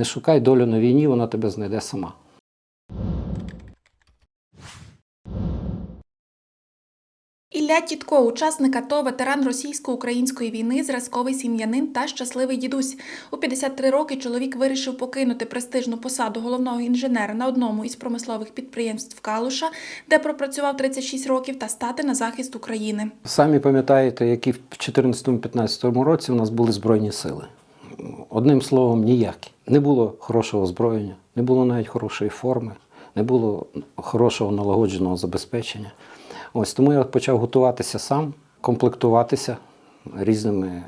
Не шукай долю на війні, вона тебе знайде сама. Ілля Тітко, учасник АТО, ветеран російсько-української війни, зразковий сім'янин та щасливий дідусь. У 53 роки чоловік вирішив покинути престижну посаду головного інженера на одному із промислових підприємств Калуша, де пропрацював 36 років, та стати на захист України. Самі пам'ятаєте, які в 2014-2015 році у нас були Збройні сили. Одним словом, ніякі. Не було хорошого озброєння, не було навіть хорошої форми, не було хорошого налагодженого забезпечення. Ось тому я почав готуватися сам, комплектуватися різними е,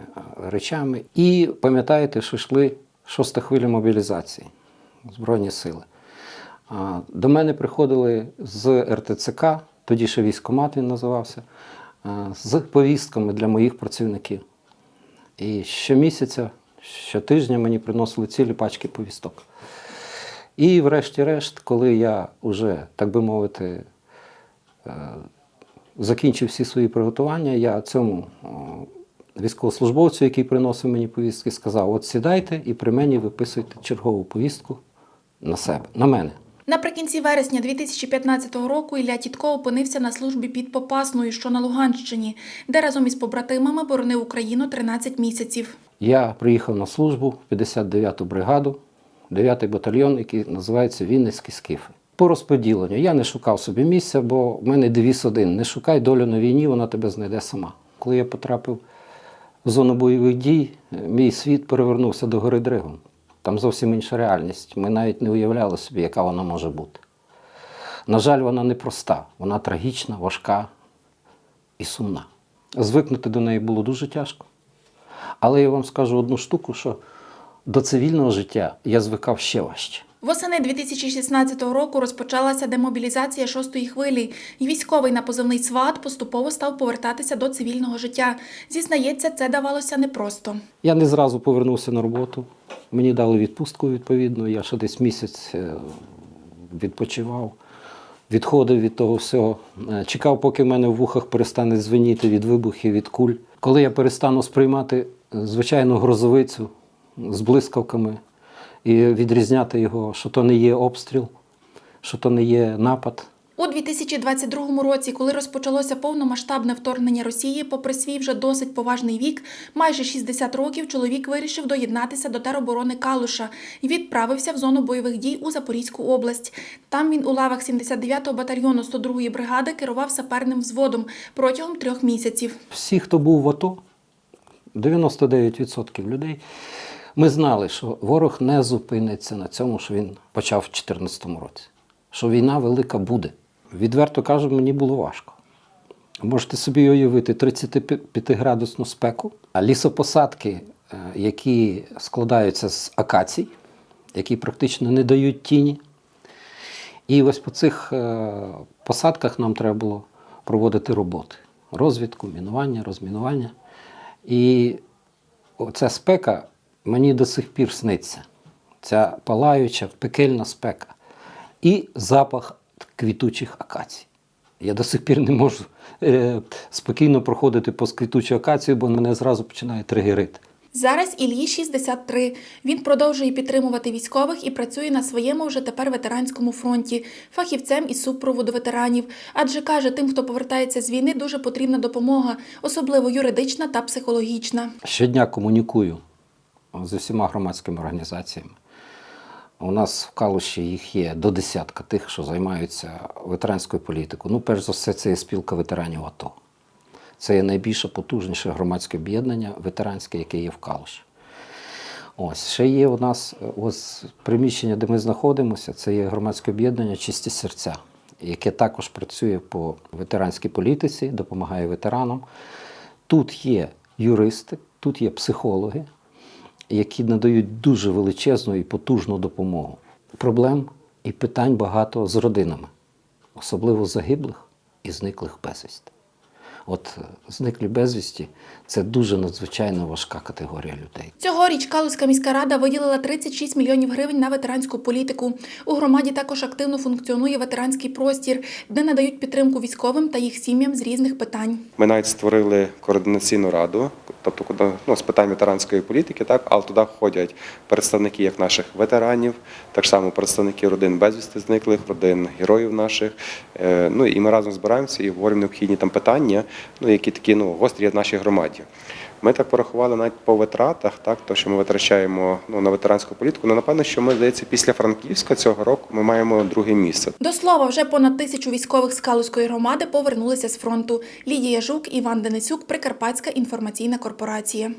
речами. І пам'ятаєте, що йшли шоста хвиля мобілізації Збройні сили. До мене приходили з РТЦК, тоді ще військкомат він називався, з повістками для моїх працівників. І щомісяця, щотижня мені приносили цілі пачки повісток. І врешті-решт, коли я вже, так би мовити, е, закінчив всі свої приготування, я цьому військовослужбовцю, який приносив мені повістки, сказав: от сідайте і при мені виписуйте чергову повістку на себе, на мене. Наприкінці вересня 2015 року Ілля Тітко опинився на службі під Попасною, що на Луганщині, де разом із побратимами боронив Україну 13 місяців. Я приїхав на службу в 59-ту бригаду, 9-й батальйон, який називається Вінницькі скіфи. По розподіленню я не шукав собі місця, бо в мене девіз один: не шукай долю на війні, вона тебе знайде сама. Коли я потрапив в зону бойових дій, мій світ перевернувся до гори Дригом. Там зовсім інша реальність. Ми навіть не уявляли собі, яка вона може бути. На жаль, вона непроста, вона трагічна, важка і сумна. Звикнути до неї було дуже тяжко. Але я вам скажу одну штуку, що до цивільного життя я звикав ще важче. Восени 2016 року розпочалася демобілізація шостої хвилі, і військовий на позивний СВАТ поступово став повертатися до цивільного життя. Зізнається, це давалося непросто. Я не зразу повернувся на роботу. Мені дали відпустку відповідно. Я ще десь місяць е, відпочивав, відходив від того всього. Е, Чекав, поки в мене в вухах перестане дзвеніти від вибухів, від куль. Коли я перестану сприймати е, звичайну грозовицю з блискавками і відрізняти його, що то не є обстріл, що то не є напад. У 2022 році, коли розпочалося повномасштабне вторгнення Росії, попри свій вже досить поважний вік, майже 60 років, чоловік вирішив доєднатися до тероборони Калуша і відправився в зону бойових дій у Запорізьку область. Там він у лавах 79-го батальйону 102-ї бригади керував саперним взводом протягом трьох місяців. Всі, хто був в АТО, 99% людей, ми знали, що ворог не зупиниться на цьому, що він почав в 2014 році. Що війна велика буде. Відверто кажу, мені було важко. Можете собі уявити 35-градусну спеку, а лісопосадки, е, які складаються з акацій, які практично не дають тіні. І ось по цих е, посадках нам треба було проводити роботи: розвідку, мінування, розмінування. І оця спека мені до сих пір сниться. Ця палаюча, пекельна спека. І запах квітучих акацій. Я до сих пір не можу е, спокійно проходити по квітучу акацію, бо мене зразу починає тригерити. Зараз Іллі 63. Він продовжує підтримувати військових і працює на своєму вже тепер ветеранському фронті, фахівцем із супроводу ветеранів. Адже каже, тим, хто повертається з війни, дуже потрібна допомога, особливо юридична та психологічна. Щодня комунікую з усіма громадськими організаціями. У нас в Калуші їх є до десятка тих, що займаються ветеранською політикою. Ну, перш за все, це є спілка ветеранів АТО. Це є найбільше потужніше громадське об'єднання ветеранське, яке є в Калуші. Ось ще є у нас ось приміщення, де ми знаходимося, це є громадське об'єднання Чисті серця, яке також працює по ветеранській політиці, допомагає ветеранам. Тут є юристи, тут є психологи, які надають дуже величезну і потужну допомогу. Проблем і питань багато з родинами, особливо загиблих і зниклих безвісти. От зниклі безвісті це дуже надзвичайно важка категорія людей. Цьогоріч Калузька міська рада виділила 36 мільйонів гривень на ветеранську політику. У громаді також активно функціонує ветеранський простір, де надають підтримку військовим та їх сім'ям з різних питань. Ми навіть створили координаційну раду, тобто куди ну, з питань ветеранської політики, так, але туди входять представники як наших ветеранів, так само представники родин безвісти зниклих, родин героїв наших. Е, Ну і ми разом збираємося і говоримо необхідні там питання, ну які такі ну гострі в нашій громаді. Ми так порахували навіть по витратах, так то що ми витрачаємо ну на ветеранську політику. Ну напевно, що ми здається після Франківська цього року ми маємо друге місце. До слова, вже понад тисячу військових з Калузької громади повернулися з фронту. Лідія Жук, Іван Денисюк, Прикарпатська інформаційна корпорація.